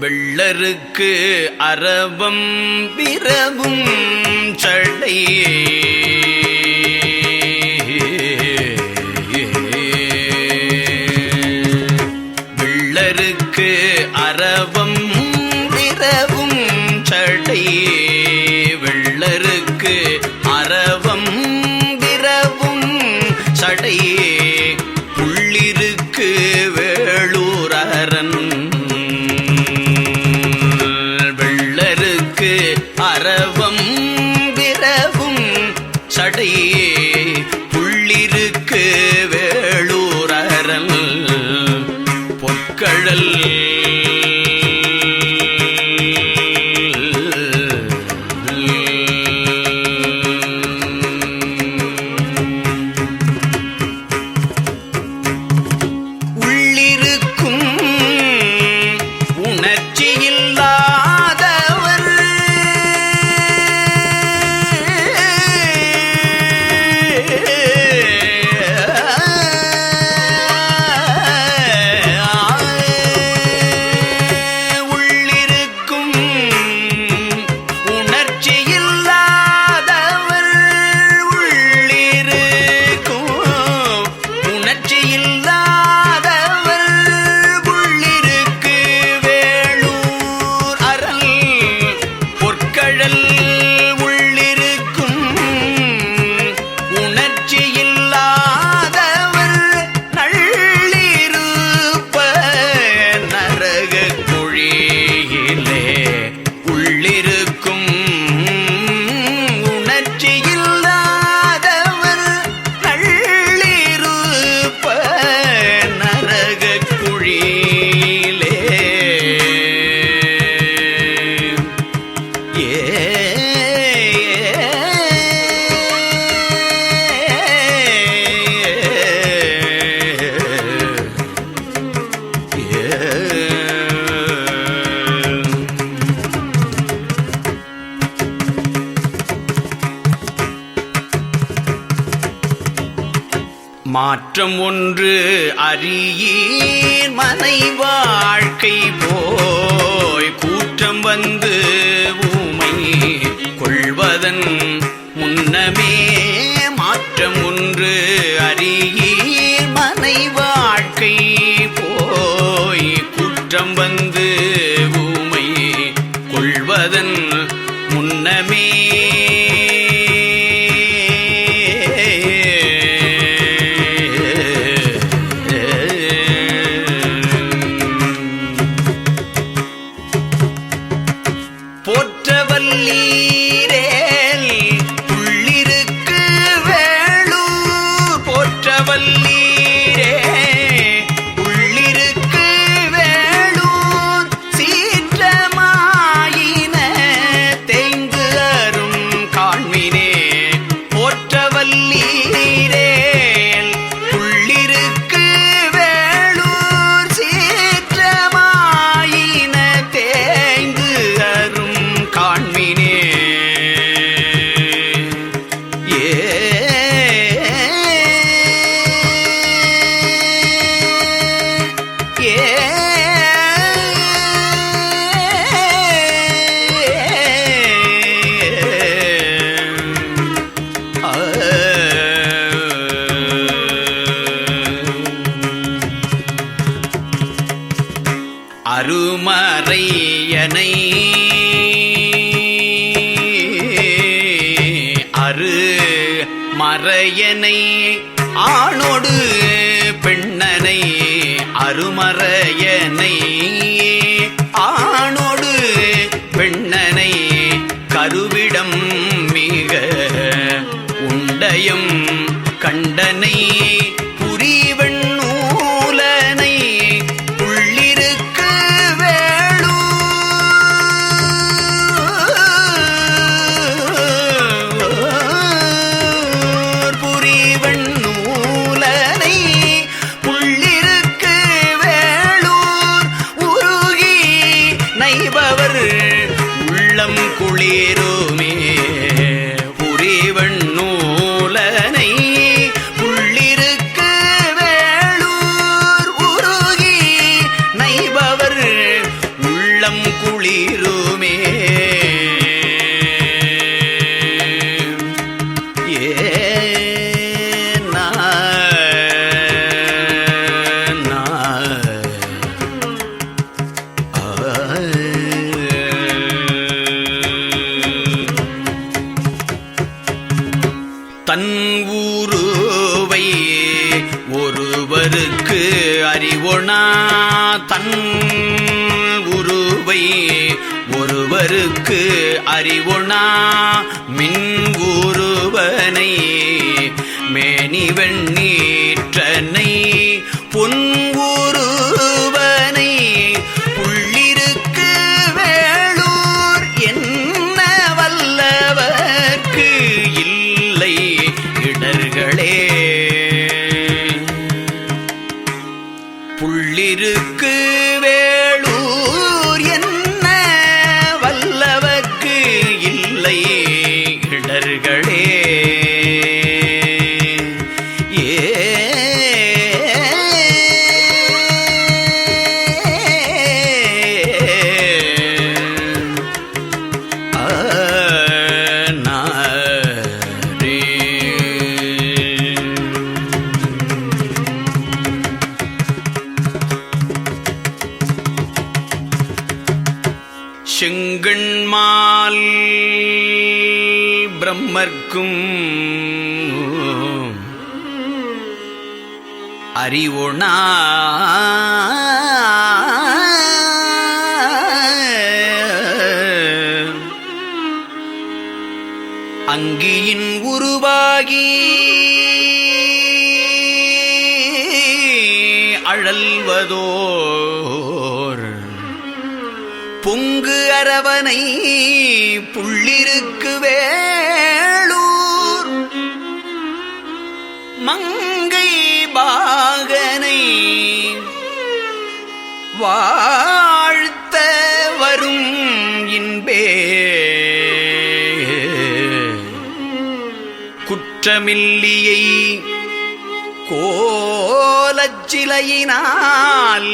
வெள்ளருக்கு அரவம் விரவும் சடையே. தன் ஊருவை ஒருவருக்கு அறிவொணா தன் உருவை ஒருவருக்கு அறிவொணா மின் ஊருவனை மேனி வாழ்த்த வரும் இன்பே. குற்றமில்லியை கோலச்சிலையினால்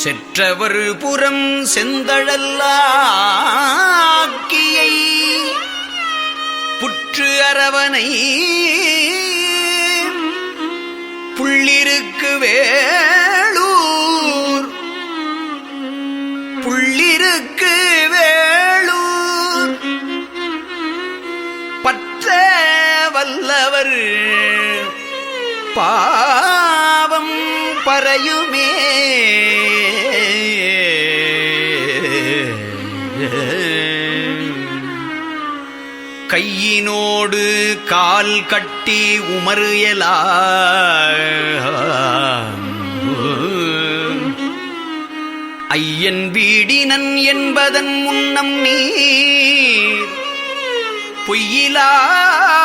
செற்றவர் புறம் செந்தழல்லாக்கியை புற்று அரவனை வேளூர் புள்ளிருக்கு வேளூர் பற்ற வல்லவர். பாவம் பறையுமே. கையினோடு கால் கட்டி உமறியலா ஐயன் வீடினன் என்பதன் முன்னம் நீ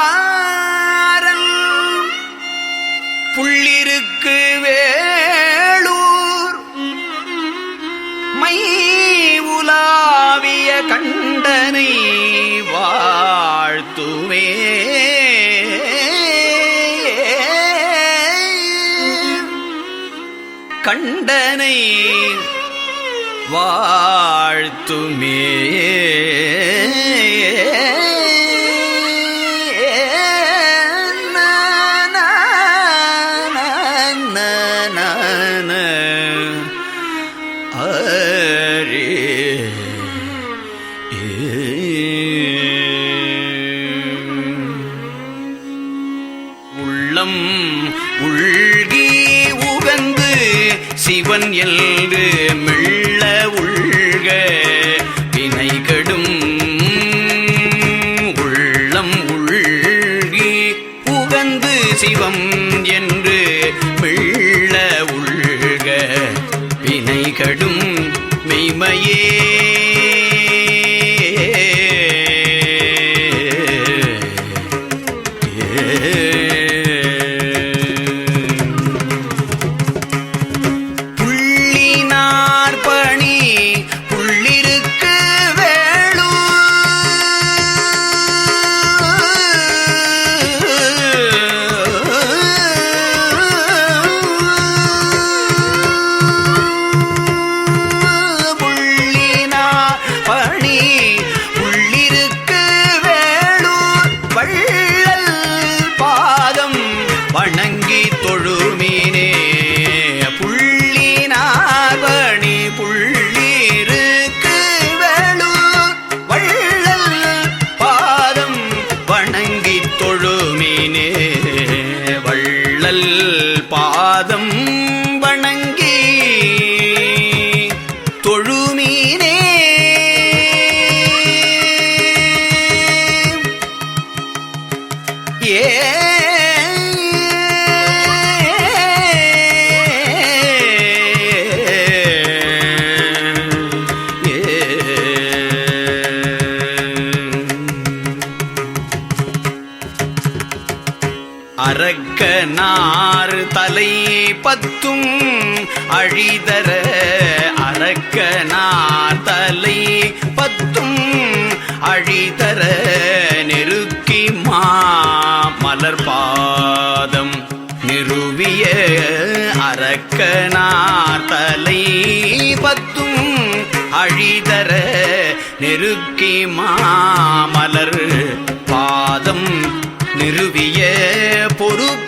பொய்யிலாரல். புள்ளிருக்கு வேளூர் மை உலாவிய கண்டனை வா பூவே கண்டனை வாழ்த்துமே. yeah. ஏ. அரக்கனார் தலை பத்தும் அழிதர. அரக்கனார் தலை பத்தும் அழிதர. நெருக்கிமா மா பாதம் நிறுவிய அரக்கனார் தலை பத்தும் அழிதர நெருக்கி மாமலர் பாதம் நிறுவிய பொறுப்பு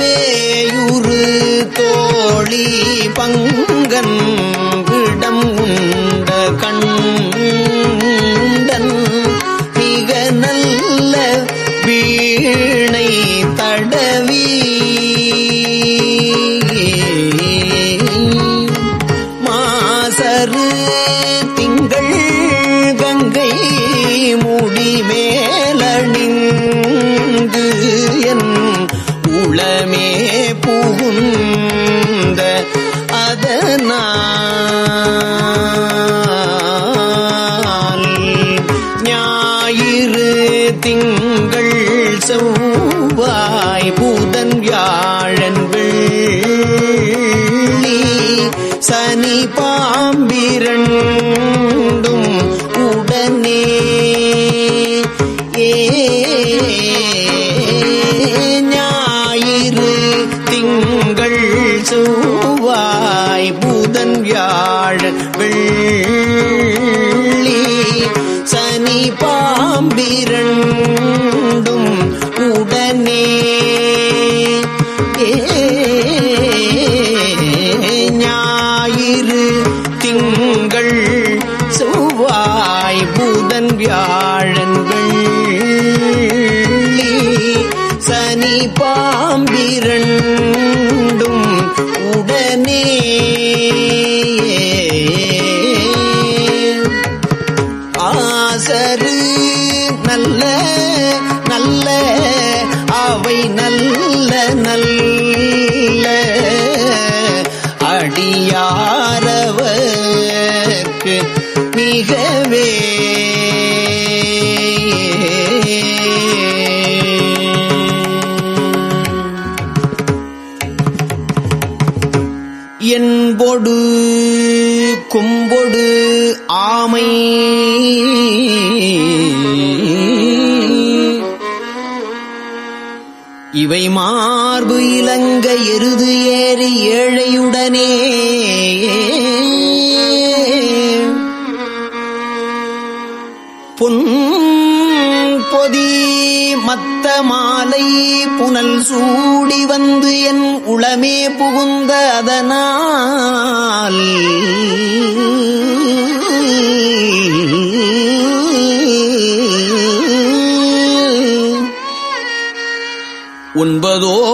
வேயுறு தோழி பங்கன் சனி வியாழன் வெள்ளி சனி பாம்பிரண்டும் உடனே ஆசரு நல்ல நல்ல அவை நல்ல உடனே. புன் பொதி மத்த மாலை புனல் சூடி வந்து என் உளமே புகுந்த அதனால். ஒன்பதோ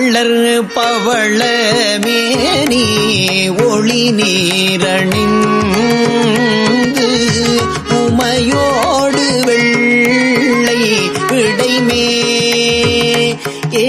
உருவள்ளர் பவள மேனி ஒளி நீரணிந்து உமையோடு வெள்ளை விடைமே ஏ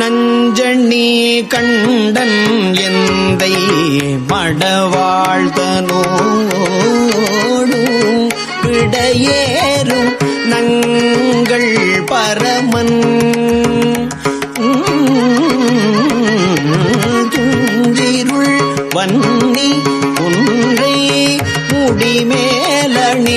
நஞ்சணி கண்டன் எந்தை மடவாழ்த்தனோடு விடையேறும் நங்கள் பரமன். துஞ்சிருள் வன்னி ஒன்றை முடிமேலணிந்து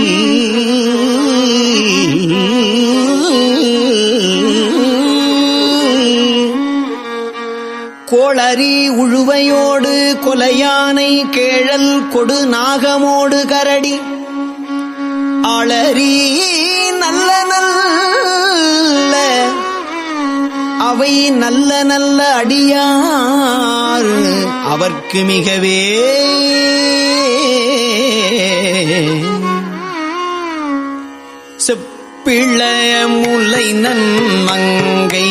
கோளரி உழுவையோடு கொலையானை கேழல் கொடு நாகமோடு கரடி. ஆளரி நல்ல நல்ல அவை நல்ல நல்ல அடியார் அவர்க்கு மிகவே செப் செப்பிள முலை நன்மங்கை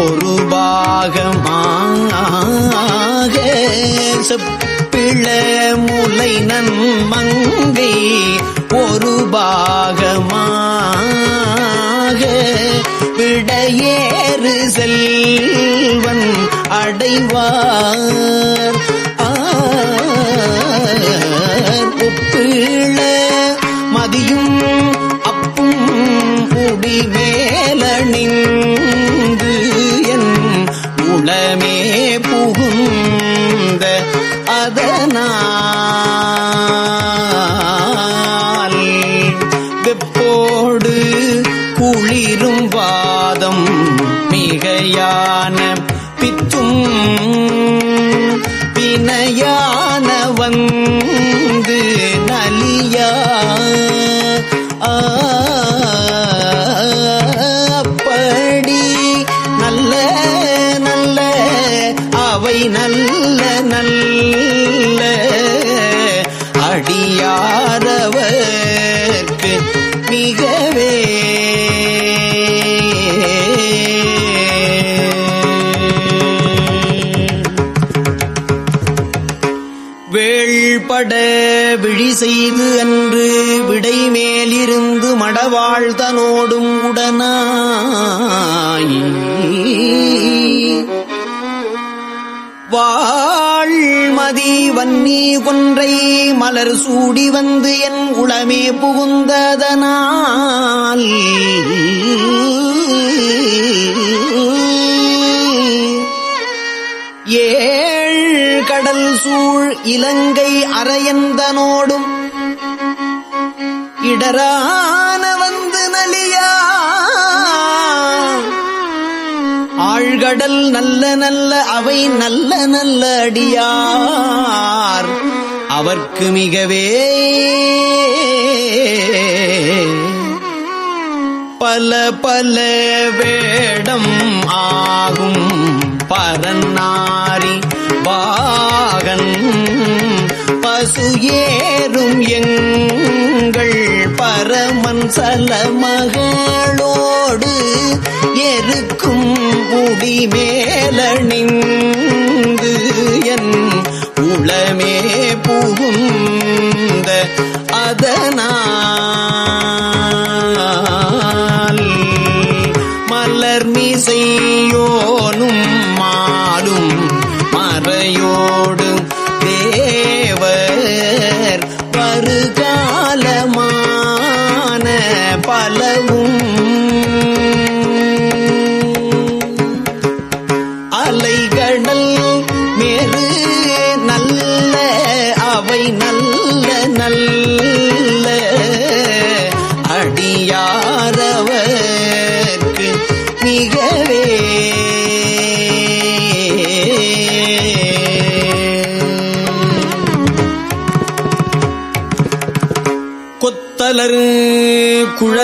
ஒரு பாகமாக செப்பிள முலை நன்மங்கை ஒரு பாகமாக விடையேறு செல்வன் அடைவார். ஆர் மதியும் முடி மேலணிந்து என் உளமே புகுந்த அதனால் வெப்போடு குளிரும் வாதம் மிகையான கொன்றை மலர் சூடி வந்து என் உளமே புகுந்ததனால். ஏழ் கடல் சூழ் இலங்கை அரையந்தனோடும் இடரா கடல் நல்ல நல்ல அவை நல்ல நல்ல அடியார். அவர்க்கு மிகவே பல பல வேடம் ஆகும். பரநாரி பாகன் பசு ஏறும் எங்கள் பரமன் சல மகளோடு எருக்கும் முடி மேலணிந்து என் உளமே புகுந்த அதனால் மலர் மீசையோ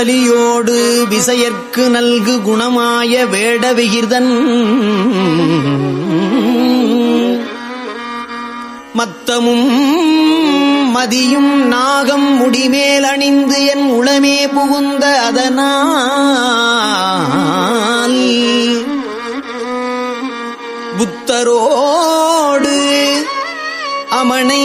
குழலியோடு விசையற்கு நல்கு குணமாய வேடவிகிர்தன். மத்தமும் மதியும் நாகம் முடிமேல் அணிந்து என் உளமே புகுந்த அதனால். புத்தரோடு அமனை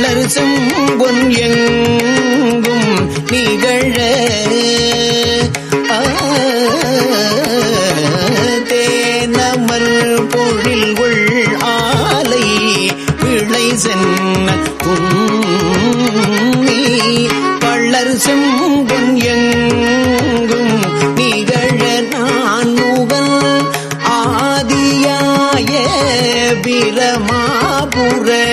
வள்ளர் செம்பொன் எங்கும் நிகழ தேனமர் தேனமர் உள் ஆலை விளை சென்ன துண்ணி வள்ளர் செம்பொன் எங்கும் நிகழ நான் முகல் ஆதியாய பிரமாபுரே.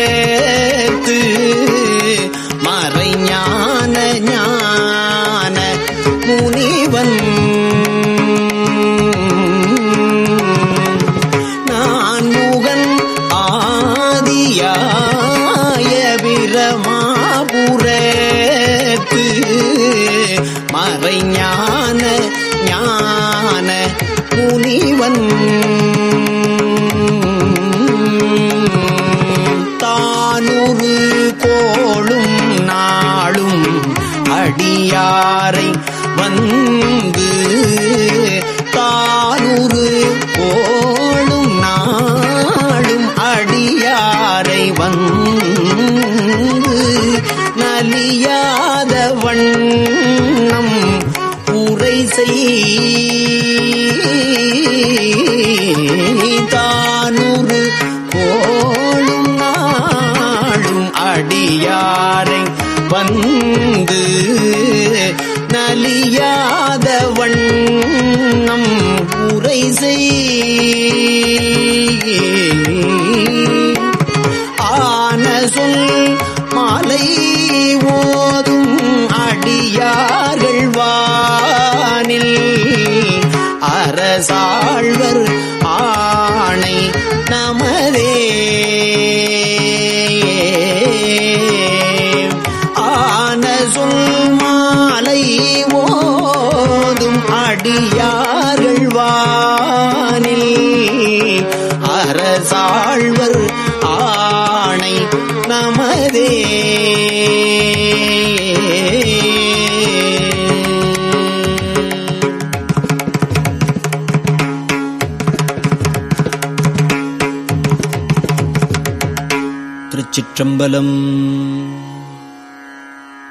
ಹಾಗೇ चम्बलम्।